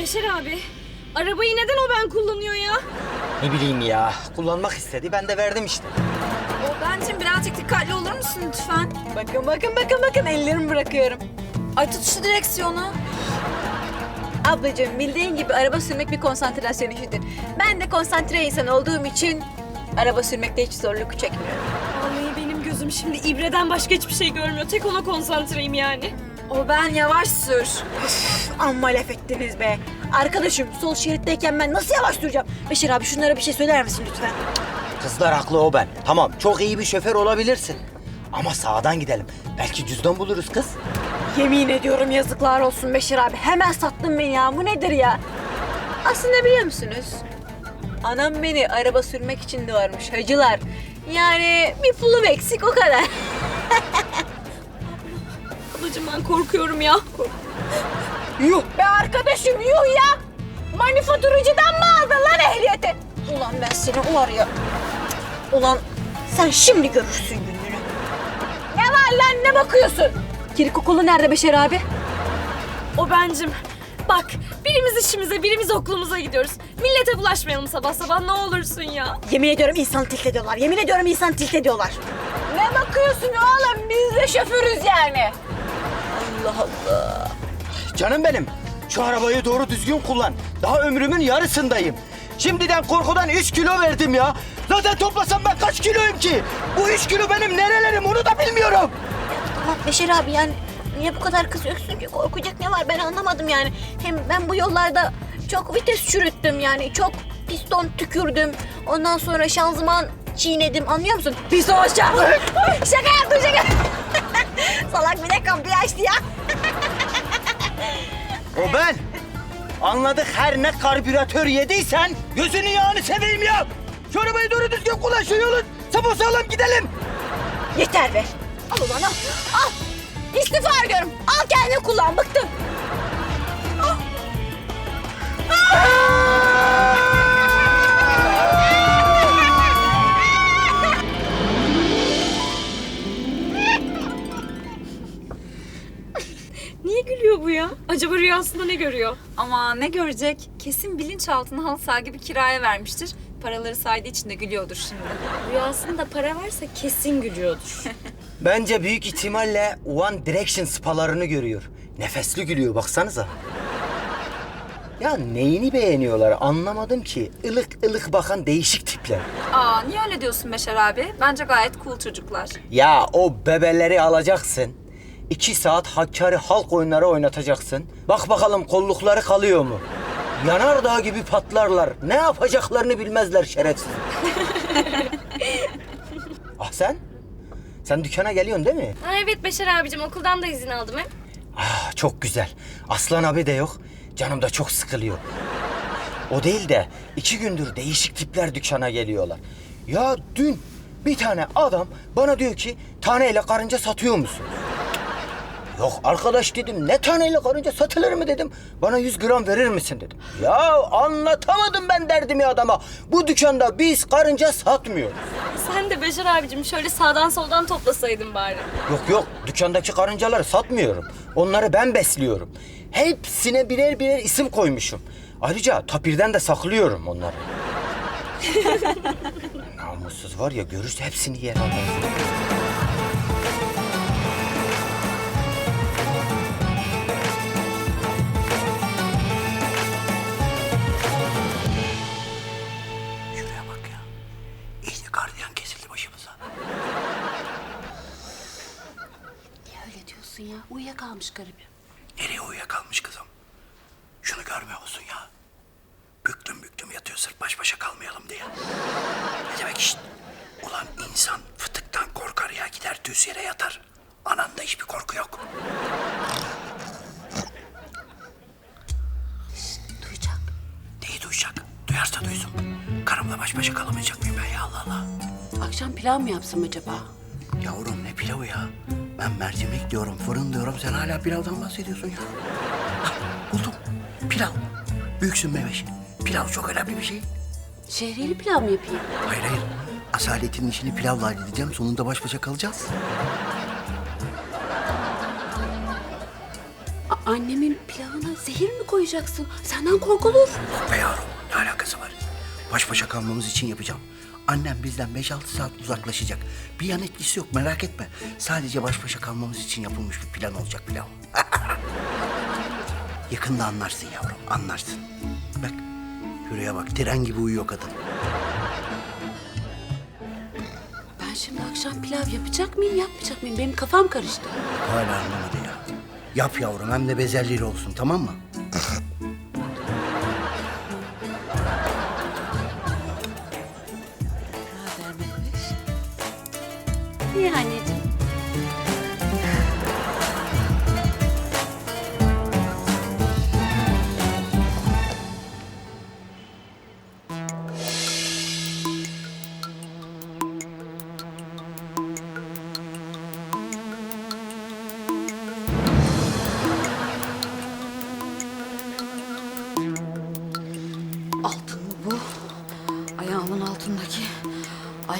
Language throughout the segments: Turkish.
Beşer abi, arabayı neden o ben kullanıyor ya? Ne bileyim ya. Kullanmak istedi. Ben de verdim işte. O bencim birazcık dikkatli olur musun lütfen? Bakın bakın bakın bakın ellerimi bırakıyorum. Ay tut şu direksiyonu. Ablacığım bildiğin gibi araba sürmek bir konsantrasyon işidir. Ben de konsantre insan olduğum için araba sürmekte hiç zorluk çekmiyorum. Vallahi benim gözüm şimdi ibreden başka hiçbir şey görmüyor. Tek ona konsantreyim yani. O ben yavaş sür. Amma laf ettiniz be. Arkadaşım sol şeritteyken ben nasıl yavaş duracağım? Beşir abi şunlara bir şey söyler misin lütfen? Kızlar haklı o ben. Tamam çok iyi bir şoför olabilirsin. Ama sağdan gidelim. Belki cüzdan buluruz kız. Yemin ediyorum yazıklar olsun Beşir abi. Hemen sattın beni ya. Bu nedir ya? Aslında biliyor musunuz? Anam beni araba sürmek için doğurmuş hacılar. Yani bir pulum eksik o kadar. Ablacığım ben korkuyorum ya. Yuh be arkadaşım yuh ya. Manifaturacıdan mı aldın lan ehliyeti? Ulan ben seni var ya. Ulan sen şimdi görürsün gününü. Ne var lan ne bakıyorsun? Kiri kokulu nerede Beşer abi? O bencim. Bak, birimiz işimize, birimiz okulumuza gidiyoruz. Millete bulaşmayalım sabah sabah ne olursun ya. Yemin ediyorum insan tilt ediyorlar. Yemin ediyorum insan tilt ediyorlar. Ne bakıyorsun oğlum? Biz de şoförüz yani. Allah Allah. Canım benim. Şu arabayı doğru düzgün kullan. Daha ömrümün yarısındayım. Şimdiden korkudan 3 kilo verdim ya. Zaten toplasam ben kaç kiloyum ki? Bu 3 kilo benim nerelerim onu da bilmiyorum. Tamam Beşer abi yani niye bu kadar kızıyorsun ki? Korkacak ne var ben anlamadım yani. Hem ben bu yollarda çok vites çürüttüm yani. Çok piston tükürdüm. Ondan sonra şanzıman çiğnedim anlıyor musun? Piston aşağı. şaka yaptım şaka. Salak bir de kapıyı açtı ya. O ben. Anladık her ne karbüratör yediysen gözünü yağını seveyim ya. Şu arabayı doğru düzgün kullan şu yolun. Sapasağlam gidelim. Yeter be. Al ulan al. Al. İstifa ediyorum. Al kendini kullan bıktım. Rüyasında ne görüyor? Ama ne görecek? Kesin bilinçaltına halı saha gibi kiraya vermiştir. Paraları saydığı için de gülüyordur şimdi. Rüyasında para varsa kesin gülüyordur. Bence büyük ihtimalle One Direction spalarını görüyor. Nefesli gülüyor baksanıza. Ya neyini beğeniyorlar anlamadım ki. Ilık ılık bakan değişik tipler. Aa niye öyle diyorsun Beşer abi? Bence gayet cool çocuklar. Ya o bebeleri alacaksın. İki saat Hakkari halk oyunları oynatacaksın. Bak bakalım kollukları kalıyor mu? Yanardağ gibi patlarlar. Ne yapacaklarını bilmezler şerefsiz. ah sen? Sen dükkana geliyorsun değil mi? ha, evet Beşer abicim okuldan da izin aldım he. Ah çok güzel. Aslan abi de yok. Canım da çok sıkılıyor. O değil de iki gündür değişik tipler dükkana geliyorlar. Ya dün bir tane adam bana diyor ki taneyle karınca satıyor musun? Yok arkadaş dedim ne taneyle karınca satılır mı dedim. Bana 100 gram verir misin dedim. Ya anlatamadım ben derdimi adama. Bu dükkanda biz karınca satmıyoruz. Sen de Beşer abicim şöyle sağdan soldan toplasaydın bari. Yok yok dükkandaki karıncaları satmıyorum. Onları ben besliyorum. Hepsine birer birer isim koymuşum. Ayrıca tapirden de saklıyorum onları. Namussuz var ya görürse hepsini yer alır. Gardiyan kesildi başımıza. Niye öyle diyorsun ya? Uyuyakalmış garibim. Nereye uyuyakalmış kızım? Şunu görmüyor musun ya? Büktüm büktüm yatıyor sırf baş başa kalmayalım diye. Ne demek işte? Ulan insan fıtıktan korkar ya gider düz yere yatar. Ananda hiçbir korku yok. Duyarsa duysun. Karımla baş başa kalamayacak mıyım ben ya Allah Allah. Akşam pilav mı yapsam acaba? Yavrum ne pilavı ya? Ben mercimek diyorum, fırın diyorum. Sen hala pilavdan bahsediyorsun ya. Hah, buldum. Pilav. Büyüksün Meveş. Pilav çok önemli bir şey. Şehriyeli pilav mı yapayım? Hayır hayır. Asaletin işini pilavla halledeceğim. Sonunda baş başa kalacağız. A- annemin pilavına zehir mi koyacaksın? Senden korkulur. Be yavrum ne alakası var? Baş başa kalmamız için yapacağım. Annem bizden 5-6 saat uzaklaşacak. Bir yan etkisi yok merak etme. Sadece baş başa kalmamız için yapılmış bir plan olacak pilav. Yakında anlarsın yavrum anlarsın. Bak şuraya bak tren gibi uyuyor kadın. Ben şimdi akşam pilav yapacak mıyım, yapmayacak mıyım? Benim kafam karıştı. Hala anlamadı ya. Yap yavrum hem de bezelyeyle olsun tamam mı?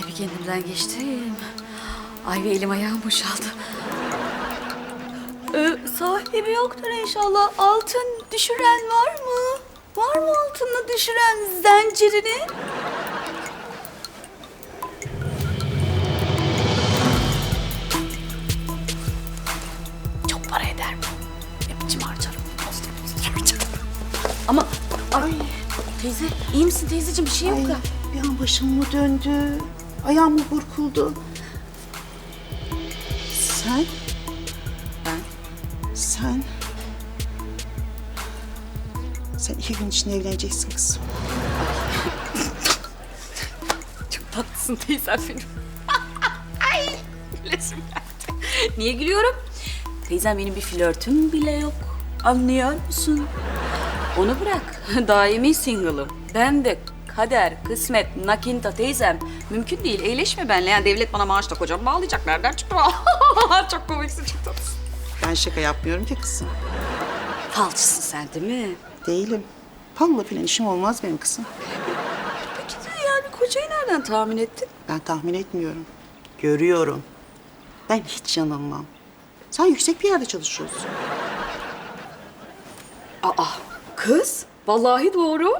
Ay bir kendimden geçtim. Ay bir elim ayağım boşaldı. Ee, sahibi yoktur inşallah. Altın düşüren var mı? Var mı altını düşüren zincirini? Çok para eder mi? Biçim harcarım? Posta posta harcarım. Ama ay, teyze iyi misin teyzeciğim bir şey yok ya. Bir an başım mı döndü? Ayağım burkuldu? Sen? Ben? Sen? Sen iki gün içinde evleneceksin kızım. Çok tatlısın teyzem benim. Ay gülesim geldi. Niye gülüyorum? Teyzem benim bir flörtüm bile yok. Anlıyor musun? Onu bırak. Daimi single'ım. Ben de kader, kısmet, nakinta teyzem. Mümkün değil. Eğleşme benimle. Yani devlet bana maaş da kocam bağlayacak. Nereden çıktı? çok komiksin, çok tatlısın. Ben şaka yapmıyorum ki kızım. Falçısın sen değil mi? Değilim. Palla filan işim olmaz benim kızım. Peki de yani kocayı nereden tahmin ettin? Ben tahmin etmiyorum. Görüyorum. Ben hiç yanılmam. Sen yüksek bir yerde çalışıyorsun. Aa, kız. Vallahi doğru.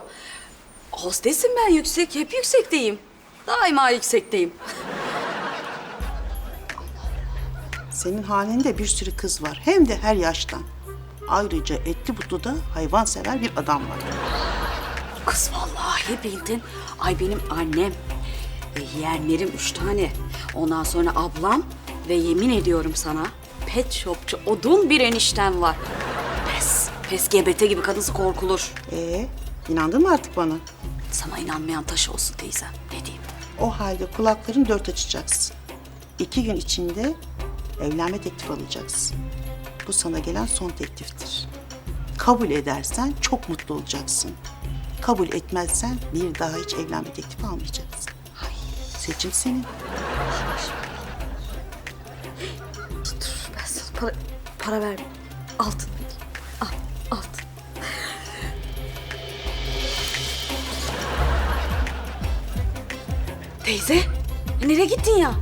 Hostesim ben yüksek, hep yüksekteyim. Daima yüksekteyim. Senin halinde bir sürü kız var. Hem de her yaştan. Ayrıca etli butlu da hayvansever bir adam var. Kız vallahi bildin. Ay benim annem. E, yeğenlerim üç tane. Ondan sonra ablam ve yemin ediyorum sana pet shopçu odun bir eniştem var. Pes. Pes gebete gibi kadısı korkulur. Ee, inandın mı artık bana? Sana inanmayan taş olsun teyzem. Ne diyeyim? O halde kulakların dört açacaksın. İki gün içinde evlenme teklifi alacaksın. Bu sana gelen son tekliftir. Kabul edersen çok mutlu olacaksın. Kabul etmezsen bir daha hiç evlenme teklifi almayacaksın. Seçim senin. Dur ben sana para, para ver. Altın vereyim. Teyze, nereye gittin ya?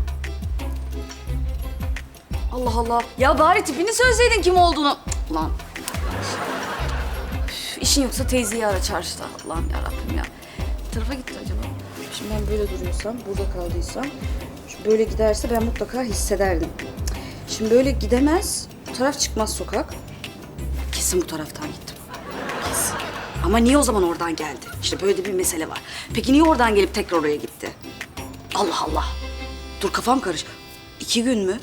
Allah Allah. Ya bari tipini söyleseydin kim olduğunu. Cık, Lan. Üf, İşin yoksa teyzeyi ara çarşıda. Allah'ım yarabbim ya. Bir tarafa gitti acaba. Şimdi ben böyle duruyorsam, burada kaldıysam, şu böyle giderse ben mutlaka hissederdim. Şimdi böyle gidemez, bu taraf çıkmaz sokak. Kesin bu taraftan gittim. Kesin. Ama niye o zaman oradan geldi? İşte böyle de bir mesele var. Peki niye oradan gelip tekrar oraya gitti? Allah Allah. Dur kafam karış. İki gün mü?